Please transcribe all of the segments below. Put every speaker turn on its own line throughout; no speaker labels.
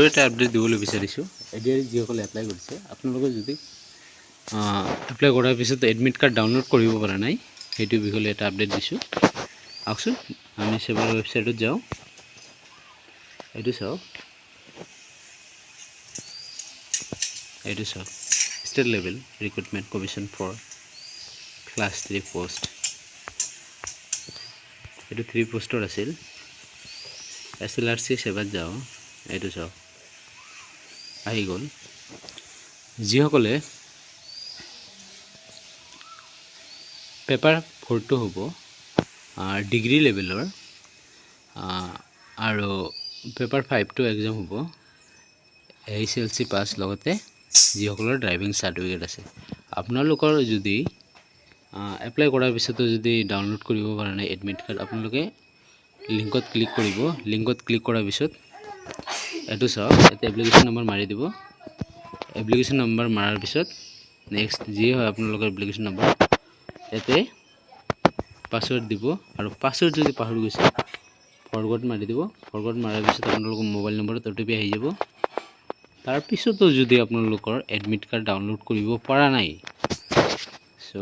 আৰু এটা আপডেট দিবলৈ বিচাৰিছোঁ। এতিয়া যিসকলে এপ্লাই কৰিছে, আপোনালোকে যদি এপ্লাই কৰাৰ পিছত এডমিট কাৰ্ড ডাউনলোড কৰিব পৰা নাই, সেইটো বিষয়ে এটা আপডেট দিছোঁ। আহকচোন আমি চেবাৰ ৱেবছাইটত যাওঁ। এইটো চাওক। এইটো চাওক। State level recruitment commission for class three post এইটো থ্ৰী পষ্টৰ আছিল। এছ এল আৰ চি চেবাত যাওঁ। এইটো চাওক। আহি গ'ল যিসকলে পেপাৰ ফ'ৰটো হ'ব ডিগ্ৰী লেভেলৰ আৰু পেপাৰ ফাইভটো এক্সাম হ'ব এইচ এল চি পাছ, লগতে যিসকলৰ ড্ৰাইভিং চাৰ্টিফিকেট আছে। আপোনালোকৰ যদি এপ্লাই কৰাৰ পিছতো যদি ডাউনলোড কৰিব পৰা নাই এডমিট কাৰ্ড, আপোনালোকে লিংকত ক্লিক কৰিব। লিংকত ক্লিক কৰাৰ পিছত এইটো চাওক, ইয়াতে এপ্লিকেশ্যন নম্বৰ মাৰি দিব। এপ্লিকেশ্যন নম্বৰ মৰাৰ পিছত নেক্সট যি হয় আপোনালোকৰ এপ্লিকেশ্যন নম্বৰ ইয়াতে পাছৱৰ্ড দিব আৰু পাছৱৰ্ড যদি পাহৰি গৈছে ফৰৱাৰ্ড মাৰি দিব। ফৰৱাৰ্ড মাৰাৰ পিছত আপোনালোকৰ মোবাইল নম্বৰত অ' টি পি আহি যাব। তাৰপিছতো যদি আপোনালোকৰ এডমিট কাৰ্ড ডাউনলোড কৰিব পৰা নাই চ'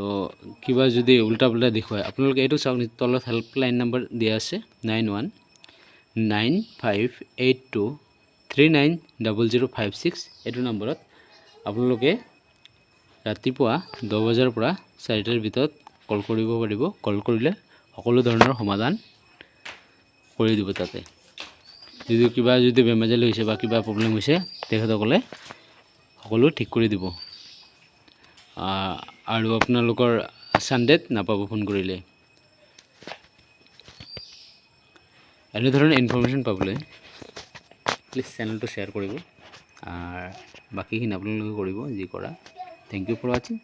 কিবা যদি উল্টা পুল্টা দেখুৱায় আপোনালোকে এইটো চাওক, তলত হেল্পলাইন নম্বৰ দিয়া আছে nine one nine five eight two three nine double zero' five six এইটো নম্বৰত আপোনালোকে ৰাতিপুৱা দহ বজাৰ পৰা চাৰিটাৰ ভিতৰত কল কৰিব পাৰিব। কল কৰিলে সকলো ধৰণৰ সমাধান কৰি দিব তাতে। যদি কিবা যদি বেমেজালি হৈছে বা কিবা প্ৰব্লেম হৈছে, তেখেতসকলে সকলো ঠিক কৰি দিব। আৰু আপোনালোকৰ ছানডেত নাপাব ফোন কৰিলে। এনেধৰণৰ ইনফৰ্মেশ্যন পাবলৈ প্লিজ চেনেলটো শ্বেয়াৰ কৰিব বাকীখিনি আপোনালোকে কৰিব যি কৰা থেংক ইউ ফৰ ৱাচিং